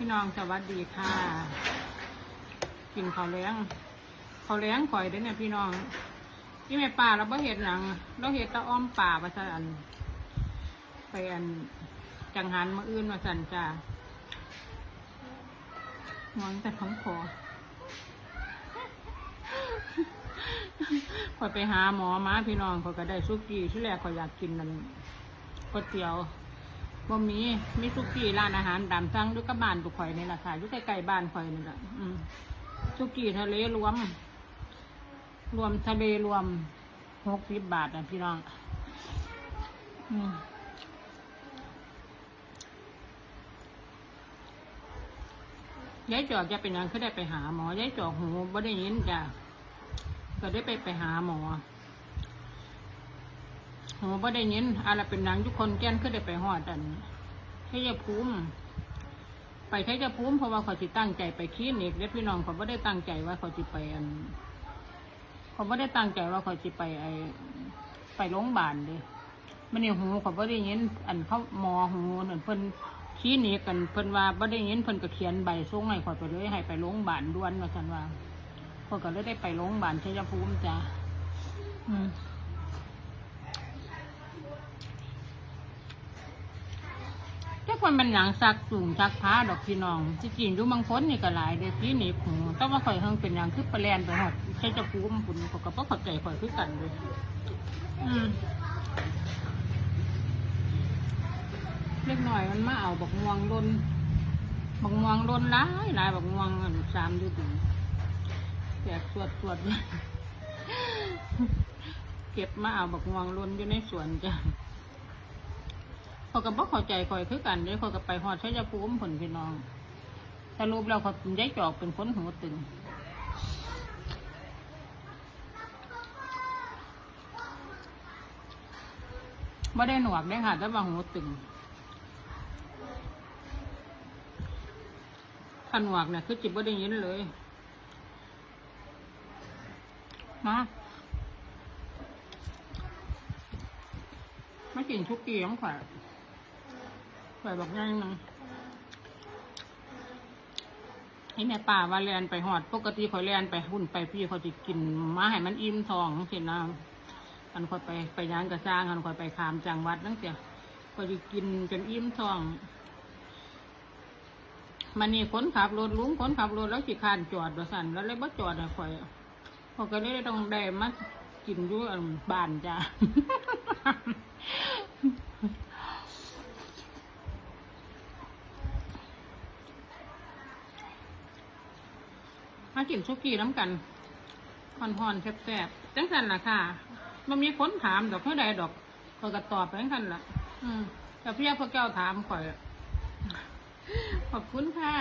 พี่น้องสวัสดีค่ะ กินข้าวแล้งข้าวแล้งข่อยเด้เนี่ยพี่น้องนี่แม่ป่าเราบ่เห็ดหนัง เราเห็ดตะอ้อมป่ามาสันไปอันจังหันมาอื่นมาสันจ้าหวังแต่ท้องคอข่อยไปหาหมอมาพี่น้องข่อยก็ได้ซุกี้ที่แรกข่อยอยากกินนั่นก๋วยเตี๋ยว บ่มีมีซุกี้ร้านอาหารตามสั่งด้วยกับบ้านตุกข่อยนี่แหละค่ะอยู่ใกล้ๆบ้านข่อยนี่แหละอืมซุกี้ทะเลรวม รวมทะเลรวมหกสิบบาทนะพี่น้องอืมยายจอกจะเป็นยังคือได้ไปหาหมอยายจอกหูบ่ได้ยินจ้ะก็ได้ไปไปหาหมอ หมอบ่ได้ยินอะไรเป็นหนังทุกคนแก่นคือได้ไปหอดอันใช้ยาภูมิไปใช้ยาภูมิเพราะว่าเขาจิตั้งใจไปคลินิกและพี่น้องเขาไม่ได้ตั้งใจว่าเขาจะไปอันเขาไม่ได้ตั้งใจว่าเขาจะไปไอไปโรงพยาบาลเลยมันนี่หูเขาไม่ได้ยินอันเขาหมอหูนั่นเพิ่นคลินิกกันเพิ่นว่าไม่ได้ยินเพิ่นก็เขียนใบส่งให้ข่อไปเลยให้ไปโรงพยาบาลด่วนว่าฉันว่าพวกก็เลยได้ไปโรงพยาบาลชัยภูมิจ้ะอืม มันเป็นหนังซักสูงซักผ้าดอกพี่น้องที่จริงอยู่บางคนนี่ก็หลายเด้พี่หนีหูแต่ว่าข่อยเฮงเป็นอย่างคือไปแลนไปหอดชัยภูมิปุ่นเขาก็บ่เข้าใจข่อยคือกันเลยอืมเล็กหน่อยมันมาเอาบักม่วงล้นบักม่วงล้นหลายหลายบักม่วงอันสามอยู่ถึงแตกสวดสวดเก็บมาเอาบักงวงล้นอยู่ในสวนจ้ะ เขาก็บอกเข้าใจคอยคือกันเด้เขาก็ไปหอดใช้ยาภูมิผลพี่น้องสรุปแล้วเขาเป็นยายจอกเป็นคนหูตึงไม่ได้หนวกได้ค่ะแต่ว่าหูตึงถ้าหนวกเนี่ยคือจิบไม่ได้ยินเลย มาไม่กินชุกกี้ของข่อย ข่อยบอกง่ายนึงให้แม่ป่าว่าเรียนไปหอด ปกติข่อยเรียนไปหุ่นไปพี่เขาจะกินมาให้มันอิ่มท้องเห็นนะอันข่อยไปไปย้านกระซ้างอันข่อยไปขามจังหวัดนั่งเสียข่อยจะกินจนอิ่มท้องมันนี่คนขับรถลุงคนขับรถแล้วสิคานจอดว่าสั่นแล้วเลยบ่จอดอะข่อยพอก็เลยต้องได้มากินด้วยบ้านจ้ะ มากินซุกี้น้ำกันฮอนฮอนแซ่บๆจังสันล่ะค่ะมันมีคนถามดอกเท่าใดดอกคอยก็ตอบไปจังสันล่ะ อืมแต่พี่พ่อแก้วถามข่อยขอบคุณค่ะ